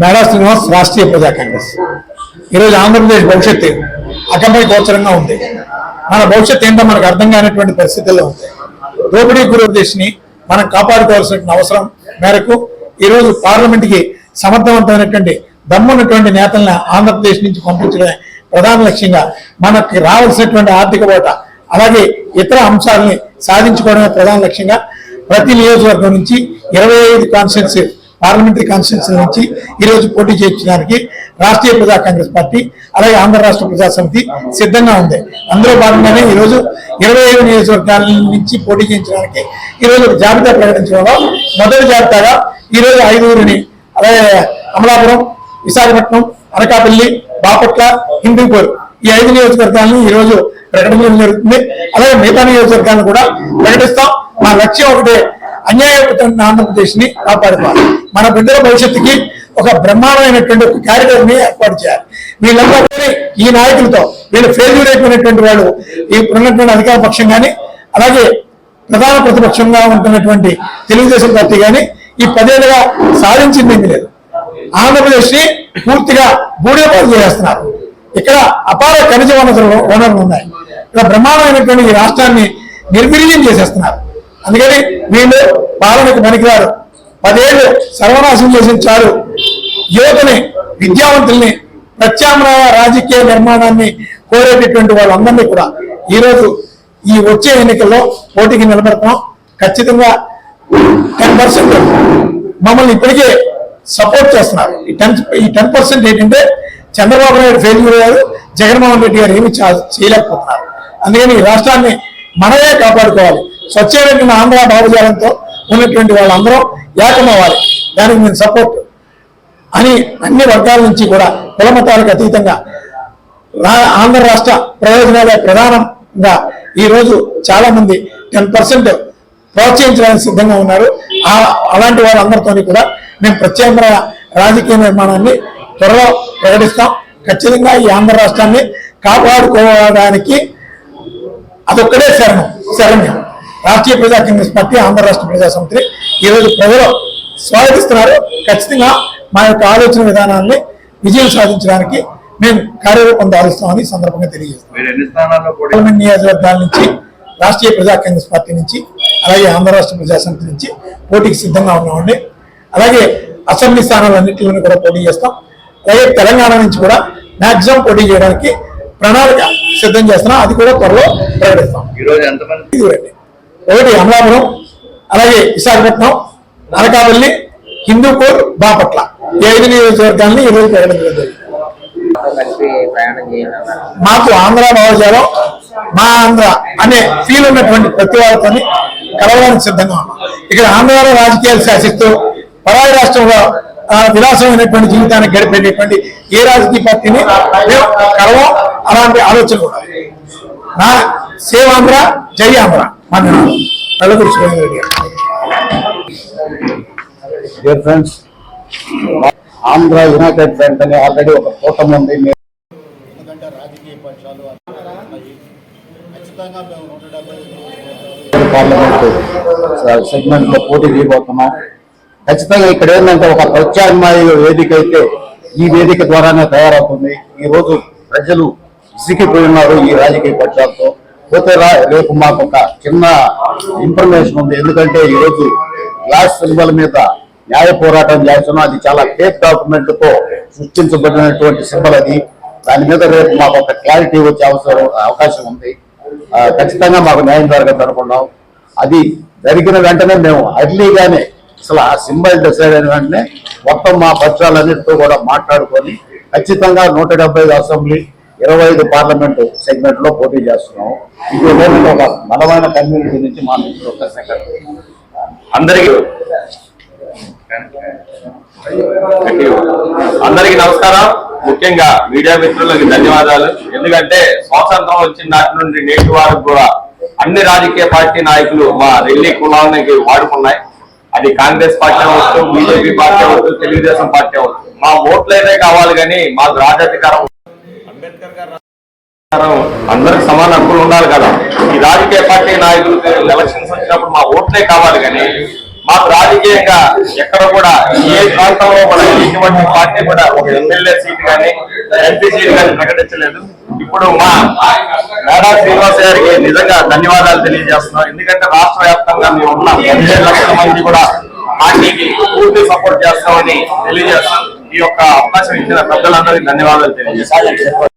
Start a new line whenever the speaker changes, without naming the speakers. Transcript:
మేడా శ్రీనివాస్ రాష్ట్రీయ ప్రజా కాంగ్రెస్. ఈరోజు ఆంధ్రప్రదేశ్ భవిష్యత్తు అకంపై గోచరంగా ఉంది. మన భవిష్యత్తు ఏంటో మనకు అర్థం కానిటువంటి పరిస్థితుల్లో ఉంది. దోపిడీ గురుదేశ్ని మనం కాపాడుకోవాల్సిన అవసరం మేరకు ఈరోజు పార్లమెంట్కి సమర్థవంతమైనటువంటి దమ్మున్నటువంటి నేతల్ని ఆంధ్రప్రదేశ్ నుంచి పంపించడమే ప్రధాన లక్ష్యంగా మనకి రావాల్సినటువంటి ఆర్థిక ఓట అలాగే ఇతర అంశాలని సాధించుకోవడమే ప్రధాన లక్ష్యంగా ప్రతి నియోజకవర్గం నుంచి ఇరవై ఐదు కాన్స్టిట్యూన్సీ పార్లమెంటరీ కాన్స్టిట్యూన్సీ నుంచి ఈ రోజు పోటీ చేయించడానికి రాష్ట్రీయ ప్రజా కాంగ్రెస్ పార్టీ అలాగే ఆంధ్ర రాష్ట్ర ప్రజా సమితి సిద్ధంగా ఉంది. అందులో భాగంగానే ఈ రోజు ఇరవై ఐదు నియోజకవర్గాల నుంచి పోటీ చేయించడానికి ఈ రోజు ఒక జాబితా ప్రకటించడంలో మొదటి జాబితాగా ఈరోజు ఐదుగురిని అలాగే అమలాపురం విశాఖపట్నం అనకాపల్లి బాపట్ల హిందూపూర్ ఈ ఐదు నియోజకవర్గాలను ఈ రోజు ప్రకటించడం జరుగుతుంది. అలాగే మిగతా నియోజకవర్గాలను కూడా ప్రకటిస్తాం. మా లక్ష్యం ఒకటే అన్యాయపడుతున్న ఆంధ్రప్రదేశ్ని కాపాడుకోవాలి. మన బిడ్డల భవిష్యత్తుకి ఒక బ్రహ్మాండమైనటువంటి ఒక క్యారిటర్ని ఏర్పాటు చేయాలి. వీళ్ళందరూ ఈ నాయకులతో వీళ్ళు ఫెయిల్యూర్ అయిపోయినటువంటి వాళ్ళు ఈ ఉన్నటువంటి అధికార పక్షం కానీ అలాగే ప్రధాన ప్రతిపక్షంగా ఉంటున్నటువంటి తెలుగుదేశం పార్టీ కానీ ఈ పదేళ్ళుగా సాధించింది ఏమీ లేదు. ఆంధ్రప్రదేశ్ని పూర్తిగా బూడేపాలు చేస్తున్నారు. ఇక్కడ అపార ఖనిజ వనరులు వనరులు ఉన్నాయి. ఇక్కడ బ్రహ్మాండమైనటువంటి ఈ రాష్ట్రాన్ని నిర్వీర్యం చేసేస్తున్నారు. అందుకని వీళ్ళు పాలనకు పనికిరారు పదేళ్ళు సర్వనాశం చేసిన చాలు. యువతని విద్యావంతుల్ని ప్రత్యామ్నాయ రాజకీయ నిర్మాణాన్ని కోరేటటువంటి వాళ్ళందరినీ కూడా ఈరోజు ఈ వచ్చే ఎన్నికల్లో పోటీకి నిలబెడతాం. ఖచ్చితంగా టెన్ పర్సెంట్ మమ్మల్ని ఇప్పటికే సపోర్ట్ చేస్తున్నారు. ఈ టెన్ ఈ టెన్ పర్సెంట్ ఏంటంటే చంద్రబాబు నాయుడు ఫెయిల్యూర్ అయ్యారు జగన్మోహన్ రెడ్డి గారు ఏమి చా- చేయలేకపోతున్నారు. అందుకని ఈ రాష్ట్రాన్ని మనమే కాపాడుకోవాలి. స్వచ్ఛమైనటువంటి ఆంధ్ర భావజాలంతో ఉన్నటువంటి వాళ్ళందరూ ఏకమవ్వాలి. దానికి నేను సపోర్ట్ అని అన్ని వర్గాల నుంచి కూడా కులమతాలకు అతీతంగా ఆంధ్ర రాష్ట్ర ప్రయోజనాలే ప్రధానంగా ఈ రోజు టెన్ పర్సెంట్ ప్రోత్సహించడానికి సిద్ధంగా ఉన్నారు. అలాంటి వాళ్ళందరితో కూడా మేము ప్రత్యామ్నాయ రాజకీయ నిర్మాణాన్ని త్వరలో ప్రకటిస్తాం. ఖచ్చితంగా ఈ ఆంధ్ర రాష్ట్రాన్ని కాపాడుకోవడానికి అదొక్కడే శరణం శరణ్యం. రాష్ట్రీయ ప్రజా కాంగ్రెస్ పార్టీ ఆంధ్ర రాష్ట్ర ప్రజా సమితిని ఈరోజు ప్రజలు స్వాగతిస్తున్నారు. ఖచ్చితంగా మా యొక్క ఆలోచన విధానాన్ని విజయం సాధించడానికి మేము కార్యరూపం దాలుస్తామని సందర్భంగా తెలియజేస్తాం నియోజకవర్గాల నుంచి రాష్ట్రీయ ప్రజా కాంగ్రెస్ పార్టీ నుంచి అలాగే ఆంధ్ర రాష్ట్ర ప్రజా సమితి నుంచి పోటీకి సిద్ధంగా ఉన్నామండి. అలాగే అసెంబ్లీ స్థానాలన్నింటిలోనూ కూడా పోటీ చేస్తాం. అలాగే తెలంగాణ నుంచి కూడా మాక్సిమం పోటీ చేయడానికి ప్రణాళిక సిద్ధం చేస్తున్నాం. అది కూడా త్వరలో ప్రకటిస్తాం.
ఈ రోజు ఎంతమంది
ఒకటి అమలాపురం అలాగే విశాఖపట్నం అనకాపల్లి హిందూపూర్ బాపట్ల. ఈ ఐదు నియోజకవర్గాన్ని ఈరోజు ప్రకటించడం జరిగింది మాకు ఆంధ్ర భావజాలం మా ఆంధ్ర అనే ఫీల్ ఉన్నటువంటి ప్రతి వాళ్ళతో కలవడానికి సిద్ధంగా ఉన్నాం. ఇక్కడ ఆంధ్రలో రాజకీయాలు శాసిస్తూ పరాయి రాష్ట్రంలో విలాసమైనటువంటి జీవితాన్ని గడిపేటటువంటి ఏ రాజకీయ పార్టీని మేము కలవం అలాంటి ఆలోచన కూడా. నా సేవాంధ్ర జై Andhra. Surendra
dear friends Andhra united front అని ఆల్రెడీ ఒక కూటమి ఉంది. మేము ఎందుకంటే రాజకీయ పక్షాలు ఉన్నాయి. ఖచ్చితంగా మేము నూట డెబ్బై పార్లమెంట్ సెగ్మెంట్లో పోటీ చేయబోతున్నాం. ఖచ్చితంగా ఇక్కడ ఏంటంటే ఒక ప్రత్యామ్నాయ వేదిక అయితే ఈ వేదిక ద్వారానే తయారవుతుంది. ఈ రోజు ప్రజలు విసిగిపోయి ఉన్నారు ఈ రాజకీయ పక్షాలతో. పోతే రా రేపు మాకు ఒక చిన్న ఇన్ఫర్మేషన్ ఉంది. ఎందుకంటే ఈ రోజు గ్లాస్ సింబల్ మీద న్యాయ పోరాటం చేస్తున్నాం. అది చాలా ఫేక్ డాక్యుమెంట్తో సృష్టించబడినటువంటి సింబల్ అది. దాని మీద రేపు మాకు ఒక క్లారిటీ వచ్చే అవసరం అవకాశం ఉంది. ఖచ్చితంగా మాకు న్యాయం జరగదు అనుకున్నాం. అది జరిగిన వెంటనే మేము అర్లీగానే అసలు ఆ సింబల్ డిసైడ్ అయిన వెంటనే మొత్తం మా పత్రాలన్నింటితో కూడా మాట్లాడుకొని ఖచ్చితంగా నూట డెబ్బై అసెంబ్లీ ఇరవై ఐదు పార్లమెంటు సెగ్మెంట్లో పోటీ చేస్తున్నాం. ఇది ఏంటంటే ఒక బలమైన కమ్యూనిటీ నుంచి మా మిత్రుడు ఒక సెక్రటరీ
అందరికీ అందరికీ నమస్కారం. ముఖ్యంగా మీడియా మిత్రులకి ధన్యవాదాలు. ఎందుకంటే స్వాతంత్రం వచ్చిన నాటి నుండి నేటి వారికి కూడా అన్ని రాజకీయ పార్టీ నాయకులు మా రెల్లి కులానికి వాడుకున్నాయి. అది కాంగ్రెస్ పార్టీ అవ్వచ్చు బీజేపీ పార్టీ అవ్వచ్చు తెలుగుదేశం పార్టీ అవ్వచ్చు. మా ఓట్లు అయితే కావాలి కానీ మాకు రాజాధికారం అందరికి సమాన హక్కులు ఉండాలి కదా. ఈ రాజకీయ పార్టీ నాయకులు ఎలక్షన్స్ వచ్చినప్పుడు మా ఓట్లే కావాలి కానీ మాకు రాజకీయంగా ఎక్కడ కూడా ఏ ప్రాంతంలో కూడా ఎటువంటి పార్టీ కూడా ఒక ఎమ్మెల్యే సీట్ కానీ ఎంపీ సీట్ కానీ ప్రకటించలేదు. ఇప్పుడు మా మేడా శ్రీనివాస్ గారికి నిజంగా ధన్యవాదాలు తెలియజేస్తున్నాం. ఎందుకంటే రాష్ట్ర వ్యాప్తంగా మేము ఉన్న. పదిహేడు లక్షల మంది కూడా పార్టీకి పూర్తి సపోర్ట్ చేస్తామని తెలియజేస్తాం. ఈ యొక్క అవకాశం ఇచ్చిన పెద్దలందరికీ ధన్యవాదాలు తెలియజేస్తాం.